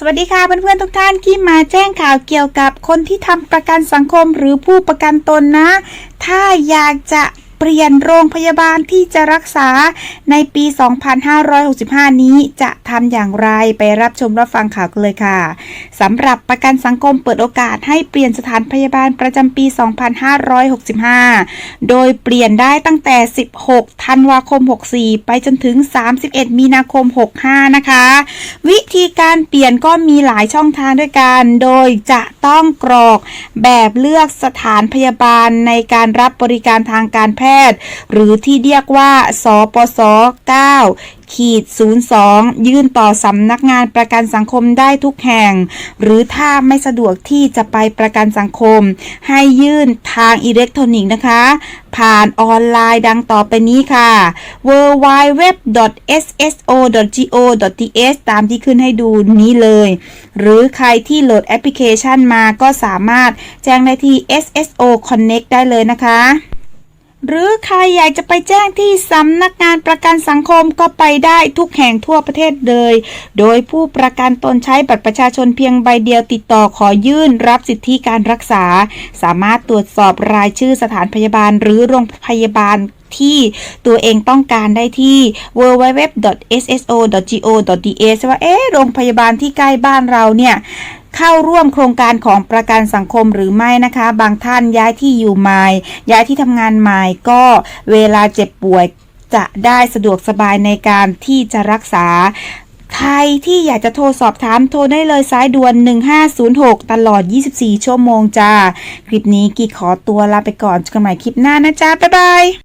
สวัสดีค่ะเพื่อนๆทุกท่านที่มาแจ้งข่าวเกี่ยวกับคนที่ทำประกันสังคมหรือผู้ประกันตนนะ ถ้าอยากจะ เปลี่ยนโรงพยาบาลที่จะรักษาในปี 2565 นี้จะทำอย่างไรไปรับชมรับฟังข่าวกันเลยค่ะสำหรับประกันสังคมเปิดโอกาสให้เปลี่ยนสถานพยาบาลประจำปี 2565 โดยเปลี่ยนได้ตั้งแต่ 16 ธันวาคม 64 ไปจนถึง 31 มีนาคม 65 นะคะ วิธีการเปลี่ยนก็มีหลายช่องทางด้วยกัน โดยจะต้องกรอกแบบเลือกสถานพยาบาลในการรับบริการทางการแพทย์ หรือที่เรียกว่า สปส 9 ขีด 02 ยื่นต่อสำนักงานประกันสังคมได้ทุกแห่ง หรือถ้าไม่สะดวกที่จะไปประกันสังคม ให้ยื่นทางอิเล็กทรอนิกส์นะคะ ผ่านออนไลน์ดังต่อไปนี้ค่ะ www.sso.go.th ตามที่ขึ้นให้ดูนี้เลย หรือใครที่โหลดแอปพลิเคชันมาก็สามารถแจ้งได้ที่ SSO Connect ได้เลยนะคะ หรือใครอยากจะไปแจ้งที่สำนักงานประกันสังคมก็ไปได้ทุกแห่งทั่วประเทศเลย โดยผู้ประกันตนใช้บัตรประชาชนเพียงใบเดียวติดต่อขอยื่นรับสิทธิการรักษา สามารถตรวจสอบรายชื่อสถานพยาบาลหรือโรงพยาบาลที่ตัวเองต้องการได้ที่ www.sso.go.th ว่าเอ๊ะโรงพยาบาลที่ใกล้บ้านเราเนี่ย เข้าร่วมโครงการของประกันสังคมหรือไม่นะคะ บางท่านย้ายที่อยู่ใหม่ ย้ายที่ทำงานใหม่ก็เวลาเจ็บป่วยจะได้สะดวกสบายในการที่จะรักษาใครที่อยากจะโทรสอบถามโทรได้เลยสายด่วน 1506 ตลอด 24 ชั่วโมงจ้า คลิปนี้กีขอตัวลาไปก่อนเจอกันใหม่คลิปหน้านะจ๊ะบ๊ายบาย